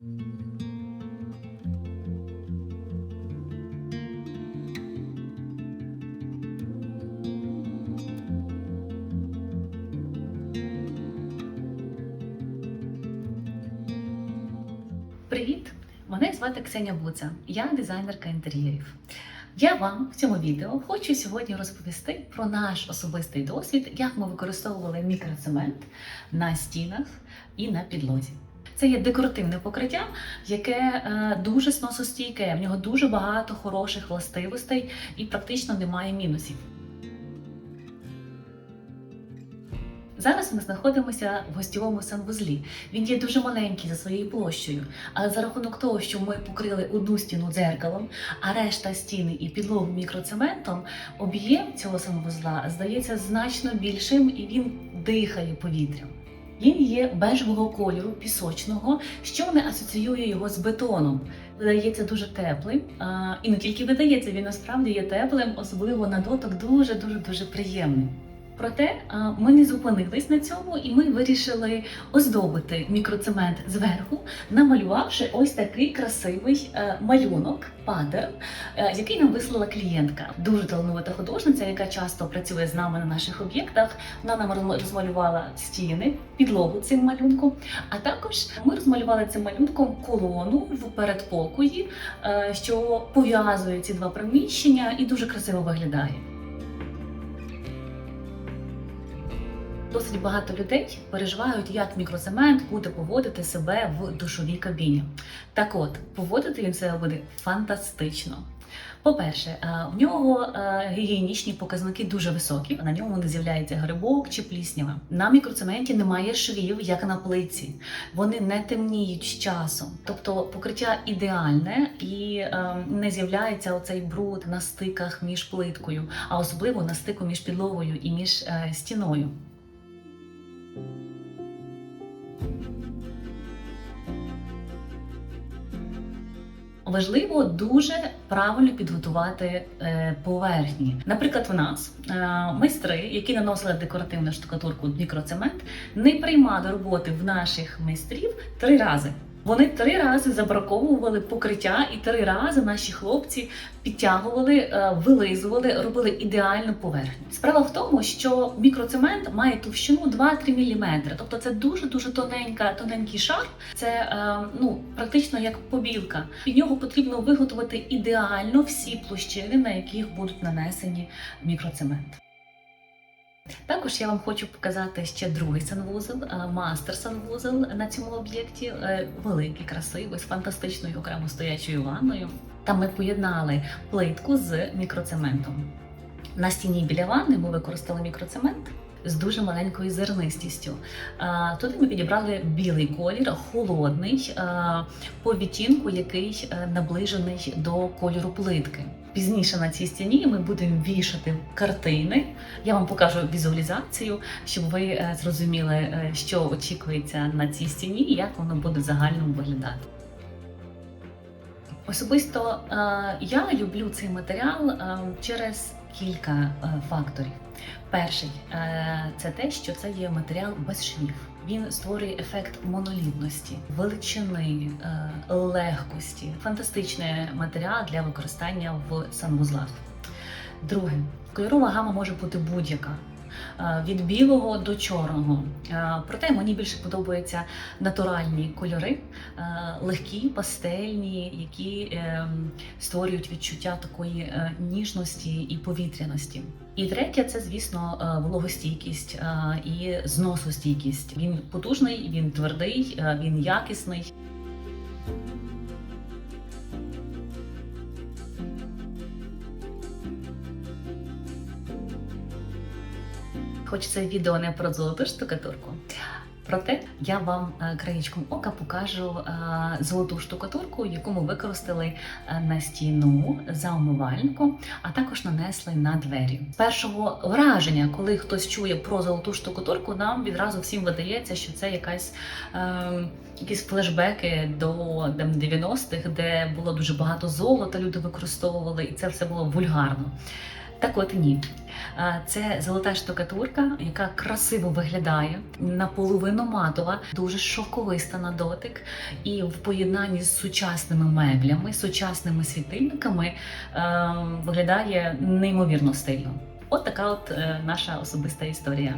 Привіт! Мене звати Ксеня Буца. Я дизайнерка інтер'єрів. Я вам в цьому відео хочу сьогодні розповісти про наш особистий досвід, як ми використовували мікроцемент на стінах і на підлозі. Це є декоративне покриття, яке е, дуже сносостійке. В нього дуже багато хороших властивостей і практично немає мінусів. Зараз ми знаходимося в гостьовому санвузлі. Він є дуже маленький за своєю площею, але за рахунок того, що ми покрили одну стіну дзеркалом, а решта стіни і підлогу мікроцементом, об'єм цього санвузла здається значно більшим і він дихає повітрям. Він є бежевого кольору, пісочного, що не асоціює його з бетоном. Видається дуже теплим, і не тільки видається, він насправді є теплим, особливо на дотик дуже дуже дуже приємним. Проте ми не зупинились на цьому, і ми вирішили оздобити мікроцемент зверху, намалювавши ось такий красивий е, малюнок, паттерн, е, який нам вислала клієнтка. Дуже талановита художниця, яка часто працює з нами на наших об'єктах. Вона нам розмалювала стіни, підлогу цим малюнком. А також ми розмалювали цим малюнком колону в передпокої, е, що пов'язує ці два приміщення і дуже красиво виглядає. Досить багато людей переживають, як мікроцемент буде поводити себе в душовій кабіні. Так от, поводити він себе буде фантастично. По-перше, е, в нього е, гігієнічні показники дуже високі. На ньому не з'являється грибок чи пліснява. На мікроцементі немає швів, як на плиці. Вони не темніють з часом. Тобто покриття ідеальне і е, не з'являється оцей бруд на стиках між плиткою, а особливо на стику між підлогою і між стіною. Важливо дуже правильно підготувати е, поверхні. Наприклад, в нас е, майстри, які наносили декоративну штукатурку мікроцемент, не приймали роботи в наших майстрів три рази. Вони три рази забраковували покриття, і три рази наші хлопці підтягували, е, вилизували, робили ідеальну поверхню. Справа в тому, що мікроцемент має товщину 2-3 мм, тобто це дуже дуже тоненька, тоненький шар. Це е, ну практично як побілка. Під нього потрібно виготовити ідеально всі площини, на яких будуть нанесені мікроцемент. Також я вам хочу показати ще другий санвузол, е, мастер санвузол на цьому об'єкті. Е, Великий, красивий, з фантастичною окремо стоячою ванною. Там ми поєднали плитку з мікроцементом. На стіні біля ванни ми використали мікроцемент з дуже маленькою зернистістю. А, Туди ми підібрали білий колір, холодний, а, по відтінку, який е, наближений до кольору плитки. Пізніше на цій стіні ми будемо вішати картини. Я вам покажу візуалізацію, щоб ви е, зрозуміли, е, що очікується на цій стіні і як воно буде в загальному виглядати. Особисто е, я люблю цей матеріал через кілька факторів. Перший це те, що це є матеріал без швів. Він створює ефект монолітності, величини, е, легкості. Фантастичний матеріал для використання в санвузлах. Друге, кольорова гама може бути будь-яка. е, Від білого до чорного. Е, Проте мені більше подобаються натуральні кольори, легкі, пастельні, які е, створюють відчуття такої ніжності і повітряності. І третє, це звісно е, вологостійкість е, і зносостійкість. Він потужний, він твердий, е, він якісний. Хоч це відео не про золоту штукатурку. Проте я вам е, краєчком ока покажу е, золоту штукатурку, яку ми використали е, на стіну за умивальником, а також нанесли на двері. Першого враження, коли хтось чує про золоту штукатурку, нам відразу всім видається, що це якась. Е, Якісь флешбеки до там, 90-х, де було дуже багато золота, люди використовували, і це все було вульгарно. Так от ні. Це золота штукатурка, яка красиво виглядає, наполовину матова, дуже шовковиста на дотик, і в поєднанні з сучасними меблями, сучасними світильниками е, виглядає неймовірно стильно. От така от е, наша особиста історія.